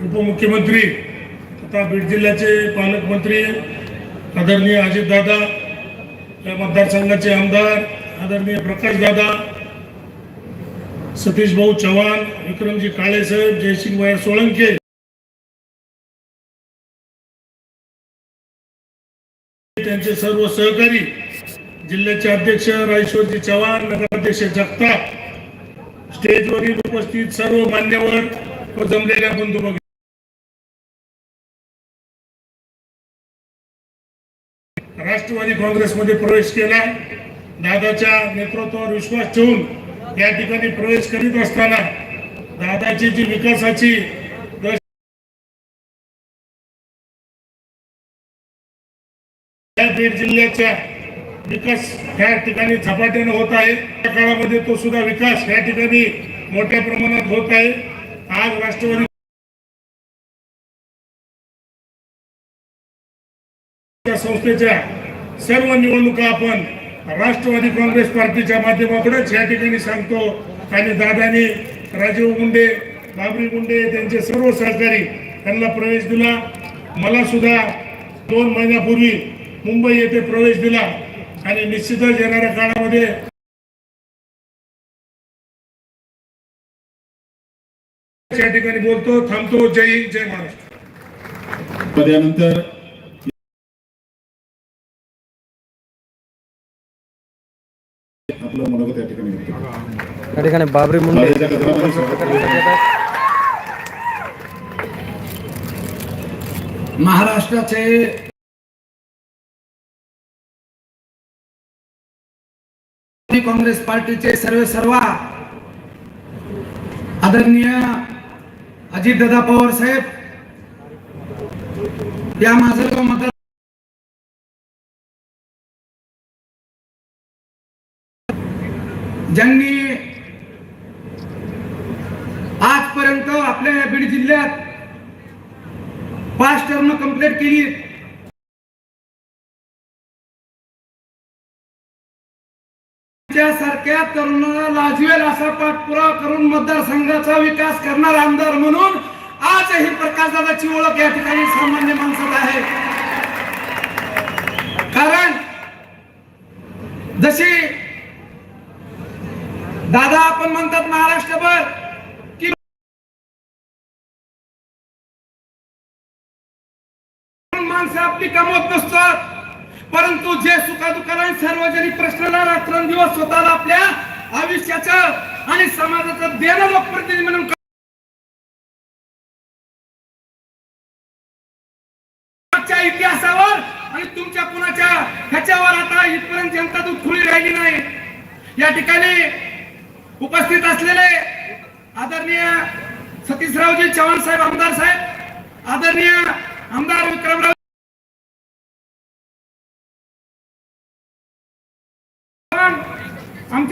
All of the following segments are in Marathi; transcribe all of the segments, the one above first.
उपमुख्यमंत्री तथा बीड जिल्ह्याचे पालकमंत्री आदरणीय अजितदादा या मतदारसंघाचे आमदार आदरणीय प्रकाशदादा सतीश भाऊ चव्हाण विक्रमजी काळेसाहेब जयसिंग वायर सोळंके त्यांचे सर्व सहकारी जिल्ह्याचे अध्यक्ष राजेश्वरजी चव्हाण नगराध्यक्ष जगताप स्टेजवरील उपस्थित सर्व मान्यवर व जमलेल्या बंधू राष्ट्रवादी काँग्रेसमध्ये प्रवेश केला दादाच्या नेतृत्वावर विश्वास ठेवून या ठिकाणी प्रवेश करीत असताना दादाची जी विकासाची बीड जिल्ह्याच्या विकास या ठिकाणी झपाट्याने होत आहे. त्या काळामध्ये तो सुद्धा विकास या ठिकाणी मोठ्या प्रमाणात होत आहे. आज राष्ट्रवादी त्या संस्थेच्या सर्व निवडणुका आपण राष्ट्रवादी काँग्रेस पार्टीच्या माध्यमातूनच या ठिकाणी सांगतो. आणि दादानी राजीव गुंडे बाबरी गुंडे त्यांचे सर्व सहकारी त्यांना प्रवेश दिला. मला सुद्धा दोन महिन्यापूर्वी मुंबई येथे प्रवेश दिला. आणि निश्चितच येणाऱ्या काळामध्ये या ठिकाणी बोलतो थांबतो. जय हिंद जय महाराष्ट्र. त्यानंतर या ठिकाणी बाबरी मुंडे. महाराष्ट्राचे काँग्रेस पार्टीचे सर्व सर्व आदरणीय अजितदादा पवार साहेब या माझं मतदार ज्यांनी आजपर्यंत आपल्या या बीड जिल्ह्यात पाच टर्म कंप्लीट केली. सारख्या तरुणाला लाजवेल असा पाठपुरावा करून मतदारसंघाचा विकास करणार आमदार म्हणून आजही प्रकाशदादाची ओळख या ठिकाणी सामान्य माणसात आहे. कारण जशी दादा आपण म्हणतात महाराष्ट्रभर कमवत नसतात परंतु जे सुखादुखाला सार्वजनिक प्रश्नाला रात्रंदिवस स्वतःला आपल्या आयुष्याचं आणि समाजाचं देणं लोकप्रतिनिधी म्हणून इतिहासावर आणि तुमच्या कुणाच्या ह्याच्यावर आता इथपर्यंत जनता खुली राहिली नाही. या ठिकाणी उपस्थित असलेले आदरणीय सतीशरावजी चव्हाण साहेब आमदार साहेब आदरणीय आमदार विक्रमराव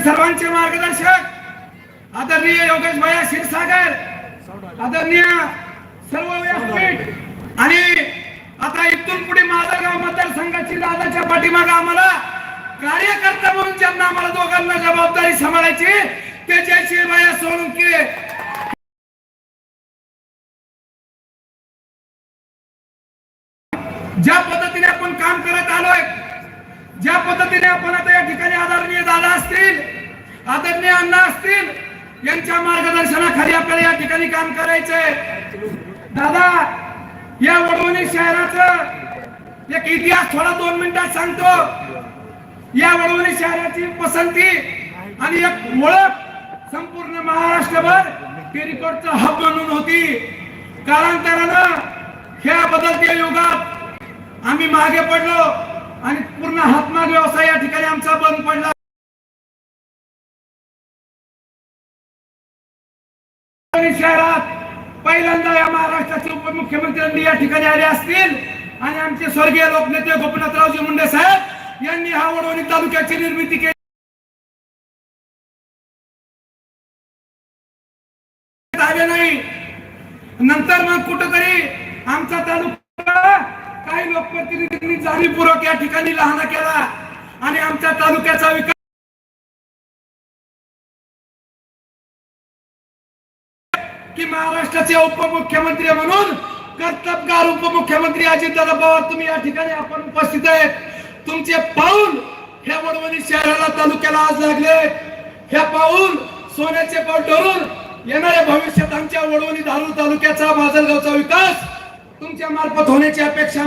सर्वांचे मार्गदर्शक आदरणीय योगेश भैया क्षीरसागर आदरणीय सर्व व्यासपीठ आणि आता इथून पुढे माझा मतदारसंघाची दादाच्या पाठीमागे आम्हाला कार्यकर्ता म्हणून ज्यांना आम्हाला दोघांना जबाबदारी सांभाळायची ते जयशील भैया सोळंके ज्या पद्धतीने आपण काम करत आलोय ज्या पद्धतीने आपण आता या ठिकाणी आदरणीय दादा असतील आदरणीय अण्णा असतील यांच्या मार्गदर्शनाखाली आपल्याला या ठिकाणी काम करायचंय. दादा या वडवणी शहराचं एक इतिहास थोडा दोन मिनिटात सांगतो. या वडवणी शहराची पसंती आणि एक ओळख संपूर्ण महाराष्ट्रभर टेरिकॉटचा हब म्हणून होती. कालांतरानं ह्या बदलत्या युगात आम्ही मागे पडलो आणि पूर्ण हातमाग व्यवसाय या ठिकाणी आमचा बंद पडला. परभणी शहरात पहिल्यांदा या महाराष्ट्राचे उपमुख्यमंत्र्यांनी या ठिकाणी आले असतील. आणि आमचे स्वर्गीय लोकनेते गोपीनाथरावजी मुंडे साहेब यांनी हा वडवणी तालुक्याची निर्मिती केली. आले नाही. नंतर मग कुठंतरी आमचा तालुका काही लोकप्रतिनिधींनी जाणीवपूर्वक या ठिकाणी लहान महाराष्ट्राचे उपमुख्यमंत्री म्हणून कर्तबगार उपमुख्यमंत्री अजितदादा पवार तुम्ही या ठिकाणी आपण उपस्थित आहे. तुमचे पाऊल ह्या वडवणी शहराला तालुक्याला आज लागले. ह्या पाऊल सोन्याचे पाऊल ठरून येणाऱ्या भविष्यात आमच्या वडवणी धारूर तालुक्याचा माजलगावचा विकास तुमच्या मार्फत होण्याची अपेक्षा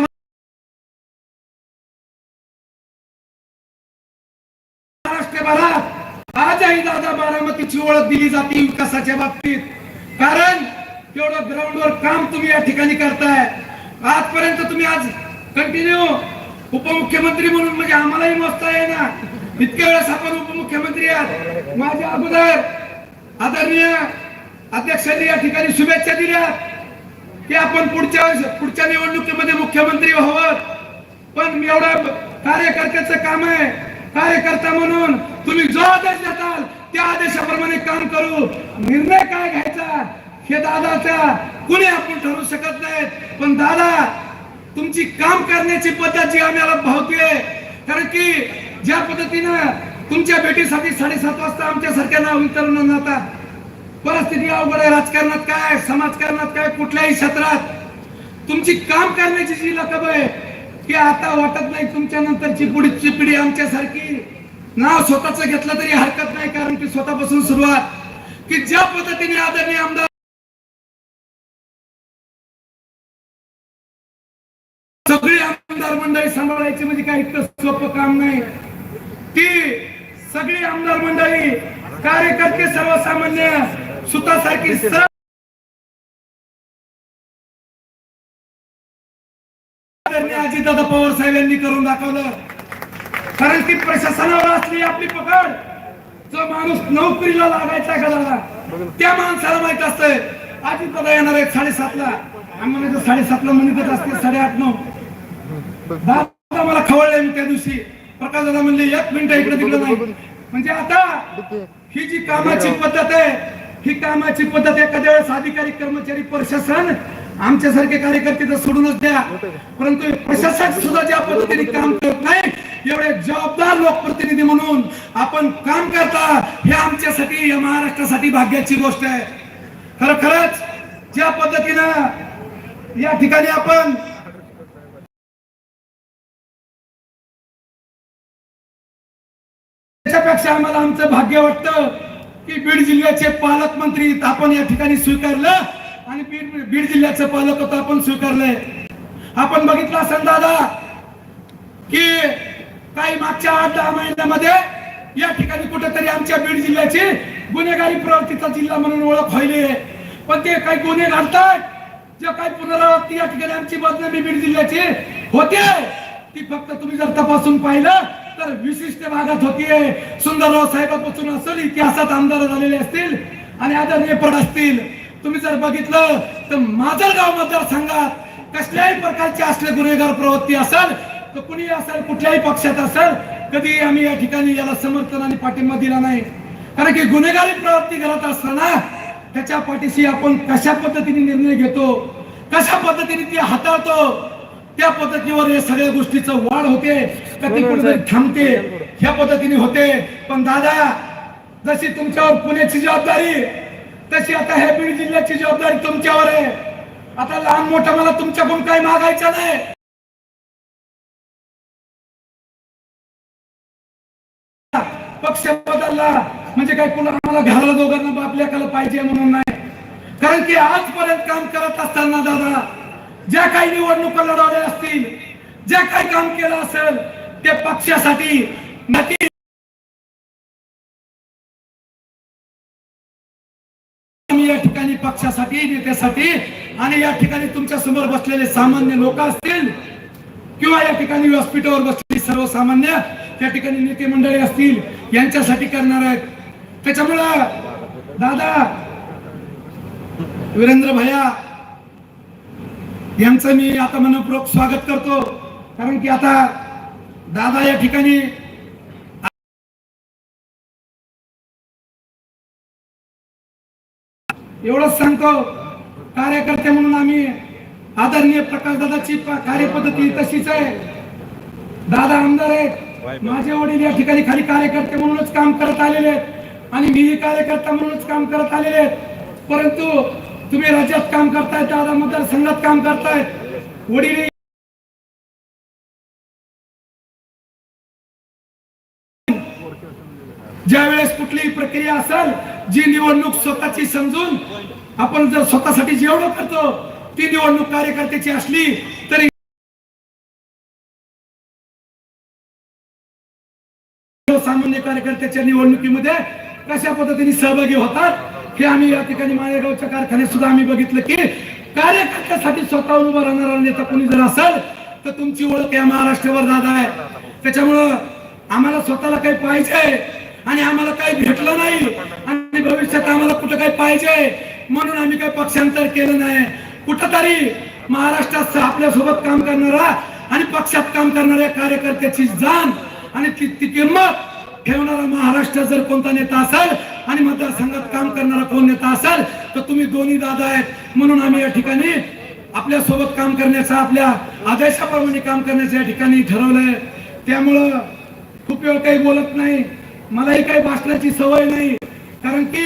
महाराष्ट्र महाराष्ट्रभरात आजही दादा बारामतीची ओळख दिली जाते विकासाच्या बाबतीत. कारण तेवढं ग्राउंडवर काम तुम्ही या ठिकाणी करताय. आजपर्यंत तुम्ही आज कंटिन्यू उपमुख्यमंत्री म्हणून म्हणजे आम्हालाही मोजता ना इतक्या वेळेस आपण उपमुख्यमंत्री आहात. माझ्या अगोदर आदरणीय अध्यक्षांनी या ठिकाणी शुभेच्छा दिल्या की आपण पुढच्या पुढच्या निवडणुकीमध्ये मुख्यमंत्री व्हावं. पण एवढं कार्यकर्त्याचं काम आहे. कार्यकर्ता म्हणून तुम्ही जो आदेश देताल. त्या आदेशाप्रमाणे काम करू. निर्णय काय घ्यायचा? हे दादाचा कुणी आपण ठरवू शकत नाहीत. पण दादा तुमची काम करण्याची पद्धत जी आम्हाला भावते कारण की ज्या पद्धतीनं तुमच्या भेटीसाठी साडेसात वाजता आमच्या सारख्या नाव तरुणांना जातात परिस्थिती अवघड आहे. राजकारणात काय समाजकारणात काय? कुठल्याही क्षेत्रात तुमची काम करण्याची जी लकब आहे की आता वाटत नाही. तुमच्या नंतरची पुढची पिढी आमच्यासारखी नाव स्वतःच घेतलं तरी हरकत नाही कारण की स्वतःपासून सुरुवात. की ज्या पद्धतीने आदरणीय आमदार सगळी आमदार मंडळी सांभाळायची म्हणजे काही सोपं काम नाही. ती सगळी आमदार मंडळी कार्यकर्ते सर्वसामान्य सुतासारखी सर्व अजितदादा पवार साहेब यांनी करून दाखवलं. कारण की प्रशासनावर असली आपली पकड जो माणूस नोकरीला लागायचा एखाद्याला त्या माणसाला माहीत असतंय. अजितदादा येणार आहेत साडेसातला. आम्हाला तर साडेसातला म्हणतच असते साडेआठ नऊ. दादा मला खवळले मी त्या दिवशी. प्रकाश दादा म्हणले एक मिनिट इकडे तिकडे नाही. म्हणजे आता ही जी कामाची पद्धत आहे ही कामाची पद्धत एखाद्या वेळेस अधिकारी कर्मचारी प्रशासन आमच्यासारखे कार्यकर्ते तर सोडूनच द्या. परंतु प्रशासक सुद्धा ज्या पद्धतीने काम करत नाही एवढे जबाबदार लोकप्रतिनिधी म्हणून आपण काम करता हे आमच्यासाठी या महाराष्ट्रासाठी भाग्याची गोष्ट आहे. खर खरंच ज्या पद्धतीनं या ठिकाणी आपण त्याच्यापेक्षा आम्हाला आमचं भाग्य वाटतं की बीड जिल्ह्याचे पालकमंत्री आपण या ठिकाणी स्वीकारलं आणि बीड बीड जिल्ह्याचं पालकत्व आपण स्वीकारलंय. आपण बघितलं असेल दादा की काही मागच्या आठ दहा महिन्यामध्ये या ठिकाणी कुठेतरी आमच्या बीड जिल्ह्याची गुन्हेगारी प्रवृत्तीचा जिल्हा म्हणून ओळख व्हायली. पण ते काही गुन्हे घालतात जे काही पुनरावृत्ती या ठिकाणी आमची बदनामी बीड जिल्ह्याची होते ती फक्त तुम्ही जर तपासून पाहिलं तर विशिष्ट भागात होतीये सुंदरराव साहेबापासून असेल इतिहासात आमदार झालेले असतील आणि आदरणीय पड असतील. तुम्ही जर बघितलं तर माजलगाव मतदारसंघात कसल्याही प्रकारची असले गुन्हेगार प्रवृत्ती असेल तर कुणी असेल कुठल्याही पक्षात असेल कधी आम्ही या ठिकाणी याला समर्थन आणि पाठिंबा दिला नाही. कारण की गुन्हेगारी प्रवृत्ती करत असताना त्याच्या पाठीशी आपण कशा पद्धतीने निर्णय घेतो कशा पद्धतीने ती हाताळतो त्या पद्धतीवर या सगळ्या गोष्टीचं वाढ होते कुठेतरी थांबते ह्या पद्धतीने होते. पण दादा जशी तुमच्यावर पुण्याची जबाबदारी तशी आता ह्या बीड जिल्ह्याची जबाबदारी तुमच्यावर आहे. आता लहान मोठं मला तुमच्याकडून काही मागायचं नाही. काय कुणा आम्हाला दोघांना? आपल्याकडे पाहिजे म्हणून नाही. कारण की आजपर्यंत काम करत असताना दादा ज्या काही निवडणुका लढवल्या असतील जे काही काम केलं असेल ते पक्षासाठी नक्की आम्ही या ठिकाणी पक्षासाठी नेत्यासाठी आणि या ठिकाणी तुमच्यासमोर बसलेले सामान्य लोक असतील किंवा या ठिकाणी व्यासपीठावर बसलेली सर्वसामान्य त्या ठिकाणी नेते मंडळी असतील यांच्यासाठी करणार आहेत. त्याच्यामुळं दादा वीरेंद्र भैया यांचं मी आता मनपूर्वक स्वागत करतो. कारण की आता दादा या ठिकाणी एवढंच सांगतो. कार्यकर्ते म्हणून आम्ही आदरणीय प्रकाश दादाची कार्यपद्धती तशीच आहे. दादा आमदार आहेत. माझे वडील या ठिकाणी खाली कार्यकर्ते म्हणूनच काम करत आलेले आहेत. आणि मीही कार्यकर्ता म्हणूनच काम करत आलेले आहेत. परंतु तुम्ही राज्यात काम करतायत दादा मतदारसंघात काम करतायत वडील ज्या वेळेस कुठलीही प्रक्रिया असेल जी निवडणूक स्वतःची समजून आपण जर स्वतःसाठी जेवढं करतो ती निवडणूक कार्यकर्त्याची असली तरी सामान्य कार्यकर्त्याच्या निवडणुकीमध्ये कशा पद्धतीने सहभागी होतात हे आम्ही या ठिकाणी माळेगावच्या कारखान्यात सुद्धा आम्ही बघितलं की कार्यकर्त्यासाठी स्वतःहून उभा राहणारा नेता कोणी जर असेल तर तुमची ओळख या महाराष्ट्रावर दादा आहे. त्याच्यामुळं आम्हाला स्वतःला काही पाहिजे आणि आम्हाला काही भेटलं नाही आणि भविष्यात आम्हाला कुठं काही पाहिजे म्हणून आम्ही काही पक्षांतर केलं नाही. कुठंतरी महाराष्ट्रात आपल्यासोबत काम करणारा आणि पक्षात काम करणाऱ्या कार्यकर्त्याची जाण आणि ती ती किंमत ठेवणारा महाराष्ट्रात जर कोणता नेता असेल आणि मतदारसंघात काम करणारा कोण नेता असेल तर तुम्ही दोन्ही दादा आहेत. म्हणून आम्ही या ठिकाणी आपल्यासोबत काम करण्याचा आपल्या आदेशाप्रमाणे काम करण्याचं या ठिकाणी ठरवलंय. त्यामुळं खूप वेळ काही बोलत नाही. मलाही काही भाषणाची सवय नाही. कारण की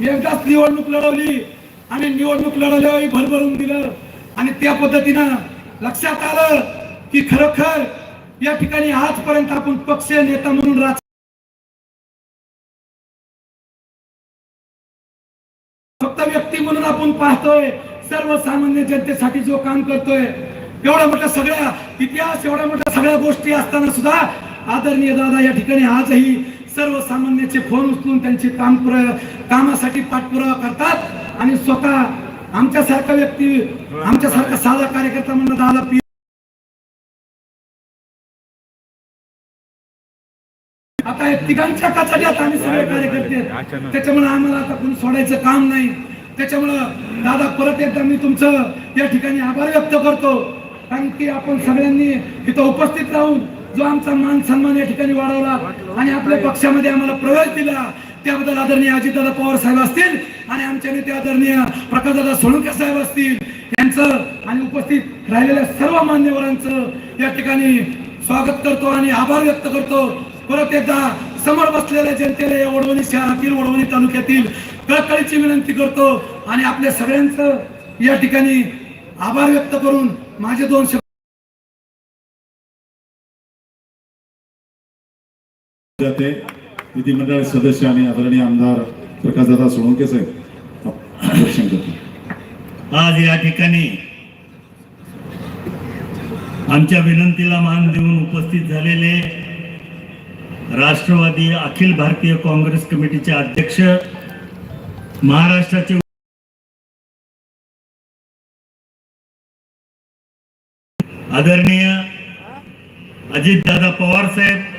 एकदाच निवडणूक लढवली आणि निवडणूक लढवल्यावर भरभरून दिलं. आणि त्या पद्धतीनं लक्षात आलं की खरोखर या ठिकाणी आजपर्यंत आपण पक्ष नेता म्हणून राज फक्त व्यक्ती म्हणून आपण पाहतोय सर्वसामान्य जनतेसाठी जो काम करतोय. एवढ्या मोठ्या सगळ्या इतिहास एवढ्या मोठ्या सगळ्या गोष्टी असताना सुद्धा आदरणीय दादा या ठिकाणी आजही सर्वसामान्याचे फोन उचलून त्यांचे काम पुरा- कामासाठी पाठपुरावा करतात. आणि स्वतः आमच्यासारखा व्यक्ती आमच्यासारखा साधा कार्यकर्ता म्हणून दादा आता तिघांच्या कचाट्यात आम्ही सगळे कार्यकर्ते. त्याच्यामुळे आम्हाला आता कोणी सोडायचं काम नाही. त्याच्यामुळं दादा परत एकदा मी तुमचं या ठिकाणी आभार व्यक्त करतो. कारण की आपण सगळ्यांनी इथं उपस्थित राहून जो आमचा मान सन्मान या ठिकाणी वाढवला आणि आपल्या पक्षामध्ये आम्हाला प्रवेश दिला त्याबद्दल आदरणीय अजितदादा पवार साहेब असतील आणि आमचे नेते आदरणीय प्रकाशदादा सोळंके साहेब असतील. यांचं आणि उपस्थित राहिलेल्या सर्व मान्यवरांचं या ठिकाणी स्वागत करतो आणि आभार व्यक्त करतो. परत एकदा समोर बसलेल्या जनतेला या वडवणी शहरातील वडवणी तालुक्यातील कळकळीची विनंती करतो आणि आपल्या सगळ्यांचं या ठिकाणी आभार व्यक्त करून माझे दोन शब्द जाते. विधिमंडळ सदस्य आणि आदरणीय आमदार प्रकाशदादा सोळंके साहेब. दर्शन करतो. आज या ठिकाणी आमच्या विनंतीला मान देऊन उपस्थित झालेले राष्ट्रवादी अखिल भारतीय काँग्रेस कमिटीचे अध्यक्ष महाराष्ट्राचे आदरणीय अजितदादा पवार साहेब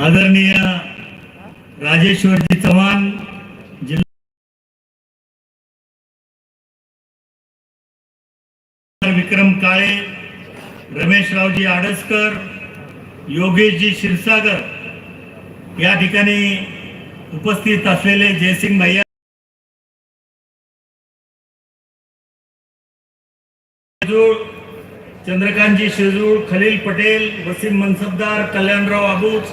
आदरणीय राजेश्वरजी चव्हाण जिल्हा विक्रम काळे रमेशरावजी आडसकर योगेशजी क्षीरसागर या ठिकाणी उपस्थित असलेले जयसिंग भैया शेजूळ चंद्रकांतजी शेजूळ खलील पटेल वसीम मनसबदार कल्याणराव आबूज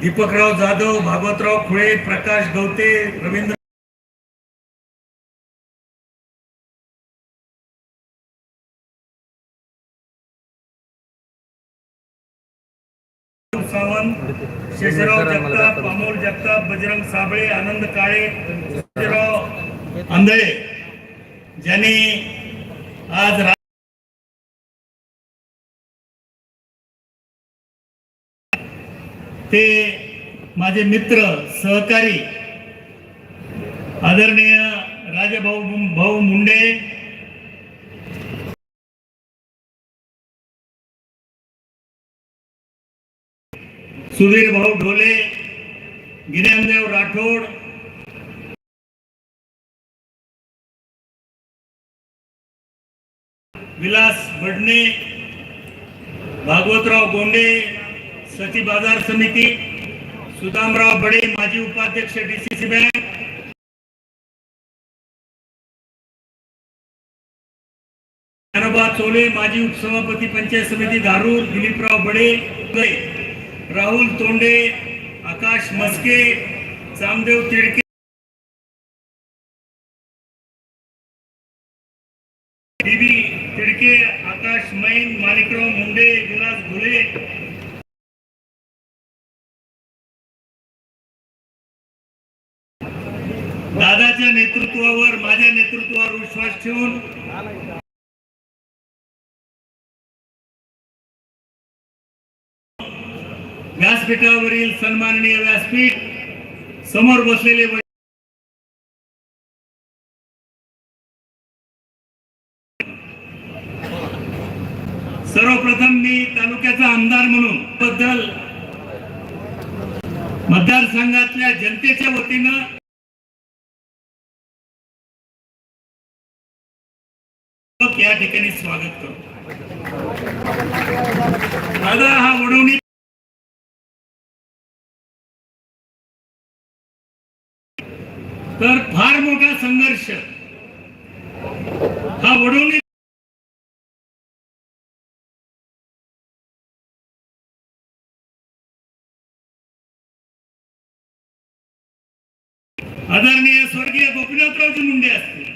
दीपकराव जाधव भागवतराव खुळे प्रकाश गवते रवींद्र सावंत शेषराव जगताप अमोल जगताप बजरंग साबळे आनंद काळे सर्जेराव आंधळे ज्यांनी आज ते माझे मित्र सहकारी आदरणीय राजाभाऊ भाऊ मुंडे सुधीर भाऊ ढोले गिर्यानदेव राठोड. विलास बडणे भागवतराव गोंडे सती बाजार समिती सुदामराव बडे माजी उपाध्यक्ष डीसीसी बँक ज्ञानोबा चोले माजी उपसभापती पंचायत समिती धारूर दिलीपराव बडे राहुल तोंडे आकाश मस्के चामदेव तिडके. तिडके आकाश मैन माणिकराव मुंडे विलास घुले. दादाच्या नेतृत्वावर माझ्या नेतृत्वावर विश्वास ठेवून व्यासपीठावरील सन्माननीय व्यासपीठ समोर बसलेले सर्वप्रथम मी तालुक्याचा आमदार म्हणून बद्दल मतदारसंघातल्या जनतेच्या वतीनं या ठिकाणी स्वागत करतो. दादा हा वडवणी तर फार मोठा संघर्ष हा वडवणी आदरणीय स्वर्गीय गोपीनाथरावजी मुंडे असतील.